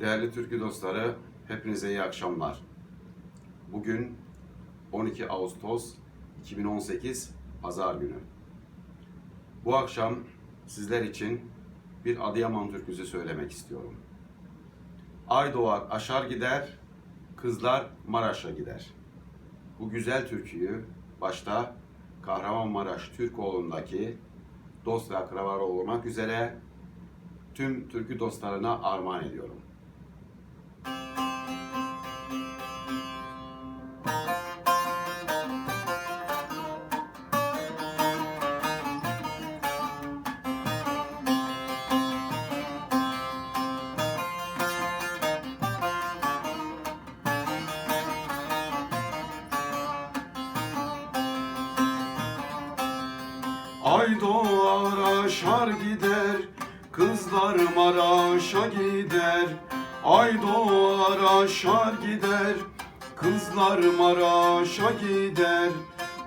Değerli türkü dostları, hepinize iyi akşamlar. Bugün 12 Ağustos 2018 Pazar günü. Bu akşam sizler için bir Adıyaman türküsü söylemek istiyorum. Ay doğar aşar gider, kızlar Maraş'a gider. Bu güzel türküyü başta Kahramanmaraş Türkoğlu'ndaki dost ve akrabalar olmak üzere tüm türkü dostlarına armağan ediyorum. Ay doğar aşar gider, kızlar Maraş'a gider. Ay doğar aşar gider, kızlar Maraş'a gider.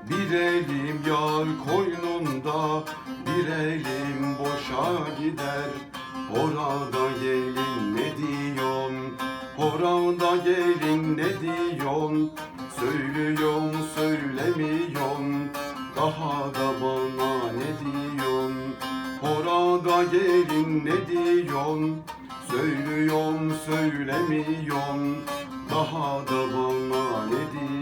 Bir elim yar koynunda, bir elim boşa gider. Orada gelin ne diyon, orada gelin ne diyon. Söylüyorum söylemiyorum, daha da bana Gelin ne diyon? Söylüyorum söylemiyorum Daha da bana ne diyon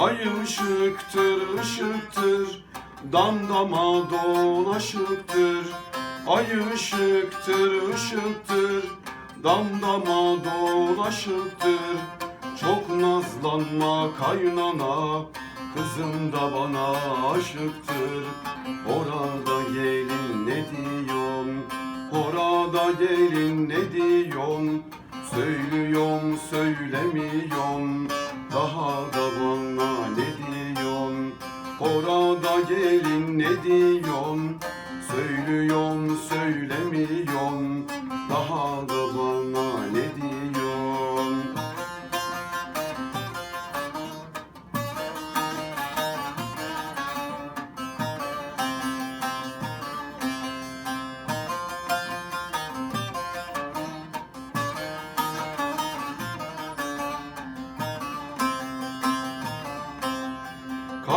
Ay ışıktır ışıktır Damdama dolaşıktır. Ay ışıktır ışıktır Damdama dolaşıktır. Çok nazlanma kaynana Kızım da bana aşıktır. Orada gelin ne diyon Orada gelin ne diyon Söylüyorum söylemiyorum. Daha da gelin ne diyon Söylüyorum söylemiyorum. Daha da bana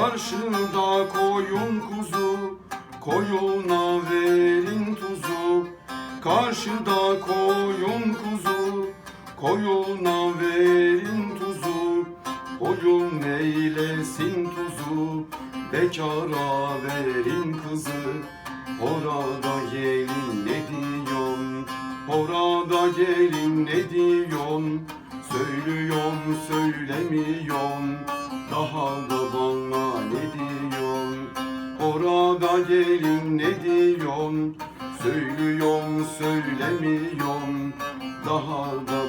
Karşıda koyun kuzu, koyuna verin tuzu. Karşıda koyun kuzu, koyuna verin tuzu. Koyun neylesin tuzu, bekara verin kızı. Orada gelin ne diyon, orada gelin ne diyon. Söylüyorum söylemiyorum daha da bana Orada gelin ne diyon Söylüyorum söylemiyorum Daha da